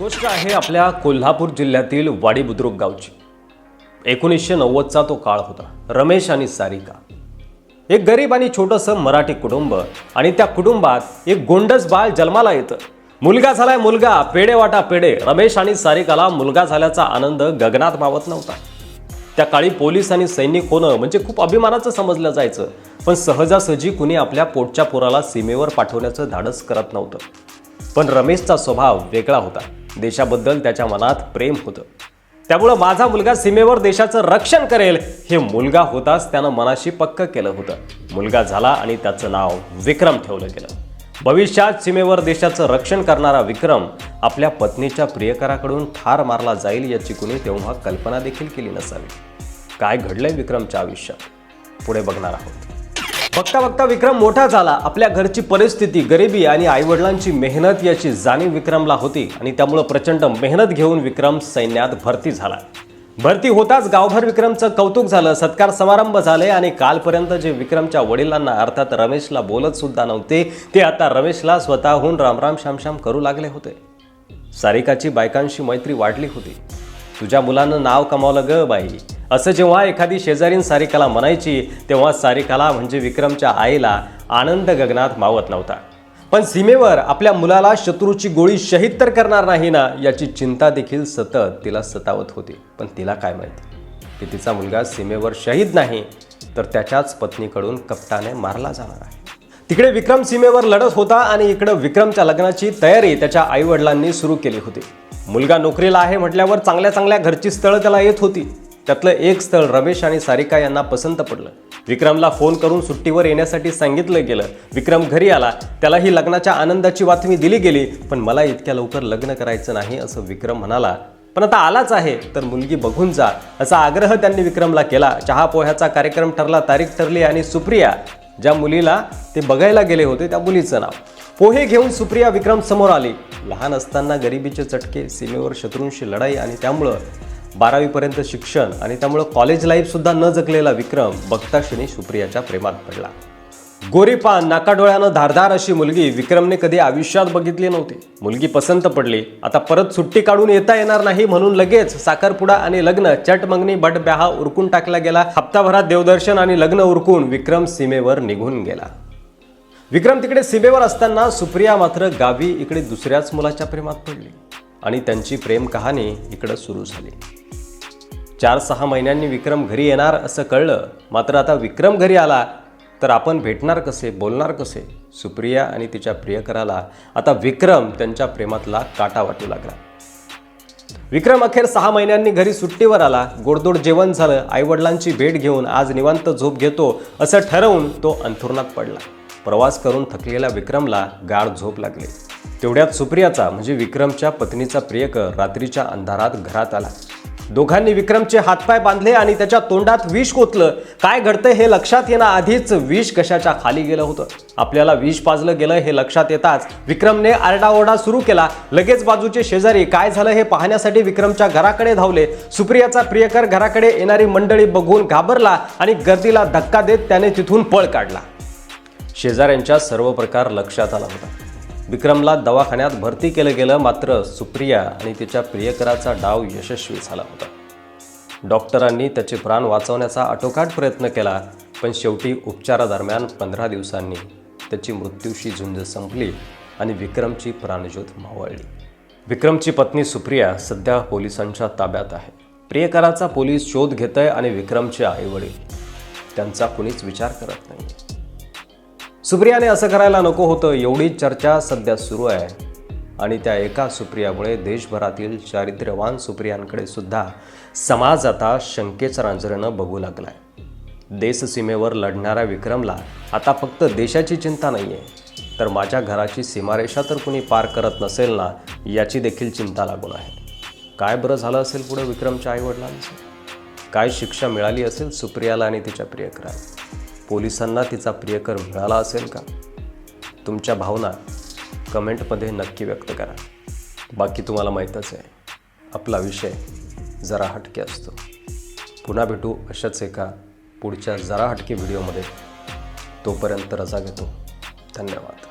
गोष्ट आहे आपल्या कोल्हापूर जिल्ह्यातील वाडी बुद्रुक गावची. एकोणीसशे नव्वदचा तो काळ होता. रमेश आणि सारिका. एक गरीब आणि छोटंसं मराठी कुटुंब आणि त्या कुटुंबात एक गोंडस बाळ जन्माला येतं. मुलगा झालाय मुलगा पेडे वाटा पेडे रमेश आणि सारिकाला मुलगा झाल्याचा आनंद गगनात मावत नव्हता. त्या काळी पोलीस आणि सैनिक होणं म्हणजे खूप अभिमानाचं समजलं जायचं. पण सहजासहजी कुणी आपल्या पोटच्या पोराला सीमेवर पाठवण्याचं धाडस करत नव्हतं. पण रमेशचा स्वभाव वेगळा होता. देशाबद्दल त्याच्या मनात प्रेम होतं. त्यामुळं माझा मुलगा सीमेवर देशाचं रक्षण करेल हे मुलगा होताच त्यानं मनाशी पक्क केलं होतं. मुलगा झाला आणि त्याचं नाव विक्रम ठेवलं गेलं. भविष्यात सीमेवर देशाचं रक्षण करणारा विक्रम आपल्या पत्नीच्या प्रियकराकडून ठार मारला जाईल याची कुणी तेव्हा कल्पना देखील केली नसावी. काय घडलंय विक्रमच्या आयुष्यात? पुढे बघणार आहोत. बघता बघता विक्रम मोठा झाला. आपल्या घरची परिस्थिती गरिबी आणि आईवडिलांची मेहनत याची जाणीव विक्रमला होती आणि त्यामुळं प्रचंड मेहनत घेऊन विक्रम सैन्यात भरती झाला. भरती होताच गावभर विक्रमचं कौतुक झालं सत्कार समारंभ झाले आणि कालपर्यंत जे विक्रमच्या वडिलांना अर्थात रमेशला बोलत सुद्धा नव्हते ते आता रमेशला स्वतःहून रामराम श्यामश्याम करू लागले होते. सारिकाची बायकांशी मैत्री वाढली होती. तुझ्या मुलानं नाव कमावलं ग बाई. असं जेव्हा एखादी शेजारीन सारिकाला म्हणायची तेव्हा सारिकाला म्हणजे विक्रमच्या आईला आनंद गगनात मावत नव्हता. पण सीमेवर आपल्या मुलाला शत्रूची गोळी शहीद तर करणार नाही ना याची चिंता देखील सतत तिला सतावत होती. पण तिला काय माहिती? की तिचा मुलगा सीमेवर शहीद नाही तर त्याच्याच पत्नीकडून कपटाने मारला जाणार आहे. तिकडे विक्रम सीमेवर लढत होता आणि इकडं विक्रमच्या लग्नाची तयारी त्याच्या आईवडिलांनी सुरू केली होती. मुलगा नोकरीला आहे म्हटल्यावर चांगल्या चांगल्या घरची स्थळं त्याला येत होती. त्यातलं एक स्थळ रमेश आणि सारिका यांना पसंत पडलं. विक्रमला फोन करून सुट्टीवर येण्यासाठी सांगितलं गेलं. विक्रम घरी आला. त्याला ही लग्नाच्या आनंदाची बातमी दिली गेली. पण मला इतक्या लवकर लग्न करायचं नाही असं विक्रम म्हणाला. पण आता आलाच आहे तर मुलगी बघून जा असा आग्रह त्यांनी विक्रमला केला. चहा पोह्याचा कार्यक्रम ठरला तारीख ठरली आणि सुप्रिया ज्या मुलीला ते बघायला गेले होते त्या मुलीचं नाव. पोहे घेऊन सुप्रिया विक्रम समोर आली. लहान असताना गरिबीचे चटके सीमेवर शत्रूंशी लढाई आणि त्यामुळं बारावीपर्यंत शिक्षण आणि त्यामुळं कॉलेज लाईफसुद्धा न जगलेला विक्रम बघता क्षणी सुप्रियाच्या प्रेमात पडला. गोरीपान नाकाडोळ्यानं धारधार अशी मुलगी विक्रमने कधी आयुष्यात बघितली नव्हती. मुलगी पसंत पडली. आता परत सुट्टी काढून येता येणार नाही म्हणून लगेच साखरपुडा आणि लग्न चटमंगनी बट ब्याहा उरकून टाकला गेला. हप्ताभरात देवदर्शन आणि लग्न उरकून विक्रम सीमेवर निघून गेला. विक्रम तिकडे सीमेवर असताना सुप्रिया मात्र गावी इकडे दुसऱ्याच मुलाच्या प्रेमात पडली आणि त्यांची प्रेम कहाणी इकडं सुरू झाली. चार सहा महिन्यांनी विक्रम घरी येणार असं कळलं. मात्र आता विक्रम घरी आला तर आपण भेटणार कसे बोलणार कसे? सुप्रिया आणि तिच्या प्रियकराला आता विक्रम त्यांच्या प्रेमातला काटा वाटू लागला. विक्रम अखेर सहा महिन्यांनी घरी सुट्टीवर आला. गोडदोड जेवण झालं. आईवडिलांची भेट घेऊन आज निवांत झोप घेतो असं ठरवून तो अंथरुणात पडला. प्रवास करून थकलेल्या विक्रमला गाढ झोप लागली. तेवढ्यात सुप्रियाचा म्हणजे विक्रमच्या पत्नीचा प्रियकर रात्रीच्या अंधारात घरात आला. दोघांनी विक्रमचे हातपाय बांधले आणि त्याच्या तोंडात विष कोतलं. काय घडतं हे लक्षात येणं आधीच विष कशाच्या खाली गेलं होतं? आपल्याला विष पाजलं गेलं हे लक्षात येताच विक्रमने आरडाओरडा सुरू केला. लगेच बाजूचे शेजारी काय झालं हे पाहण्यासाठी विक्रमच्या घराकडे धावले? सुप्रियाचा प्रियकर घराकडे येणारी मंडळी बघून घाबरला आणि गर्दीला धक्का देत त्याने तिथून पळ काढला. शेजाऱ्यांच्या सर्व प्रकार लक्षात आला होता. विक्रमला दवाखान्यात भरती केलं गेलं मात्र सुप्रिया आणि तिच्या प्रियकराचा डाव यशस्वी झाला होता. डॉक्टरांनी त्याचे प्राण वाचवण्याचा आटोकाट प्रयत्न केला पण शेवटी उपचारादरम्यान पंधरा दिवसांनी त्याची मृत्यूशी झुंज संपली आणि विक्रमची प्राणज्योत मावळली. विक्रमची पत्नी सुप्रिया सध्या पोलिसांच्या ताब्यात आहे. प्रियकराचा पोलीस शोध घेत आहे आणि विक्रमचे आईवडील. त्यांचा कुणीच विचार करत नाही. सुप्रियाने असं करायला नको होतं एवढी चर्चा सध्या सुरू आहे. आणि त्या एका सुप्रियामुळे देशभरातील चारित्र्यवान सुप्रियांकडे सुद्धा समाज आता शंकेच्या रांजरेनं बघू लागला आहे देशसीमेवर लढणाऱ्या विक्रमला आता फक्त देशाची चिंता नाही आहे तर माझ्या घराची सीमारेषा तर कुणी पार करत नसेल ना याची देखील चिंता लागून आहे. काय बरं झालं असेल पुढे विक्रमच्या आईवडिलांचं? काय शिक्षा मिळाली असेल सुप्रियाला आणि तिच्या प्रियकराला? पोलिसांना तिचा प्रियकर मिळाला असेल का? तुमच्या भावना कमेंटमध्ये नक्की व्यक्त करा. बाकी तुम्हाला माहीतच आहे आपला विषय जरा हटके असतो. पुन्हा भेटू अशाच एका पुढच्या जरा हटके व्हिडिओमध्ये तोपर्यंत रजा घेतो. धन्यवाद.